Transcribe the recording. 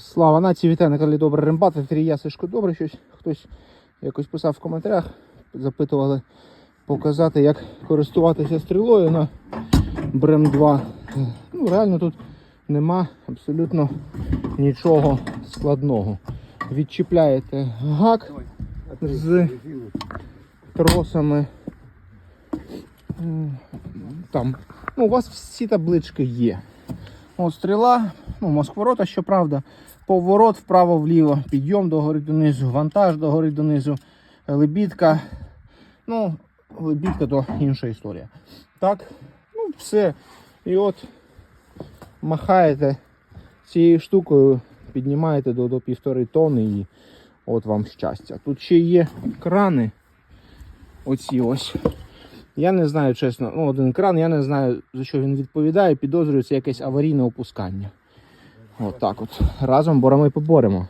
Слава нації, вітаю на каналі Добре Рембат, ефірі я Добре. Щось хтось якось писав в коментарях, запитували показати, як користуватися стрілою на Брем 2. Ну, реально тут нема абсолютно нічого складного. Відчіпляєте гак з тросами. Там. Ну, у вас всі таблички є. От стріла, ну, москворота, щоправда, поворот вправо-вліво, підйом догори донизу, вантаж догори донизу, лебідка. Ну, лебідка то інша історія. Так, ну, все. І от махаєте цією штукою, піднімаєте до, до півтори тонни і от вам щастя. Тут ще є крани. Оці ось. Я не знаю, чесно, ну, один кран, я не знаю, за що він відповідає. підозрюється якесь аварійне опускання. От от. Разом борами поборемо.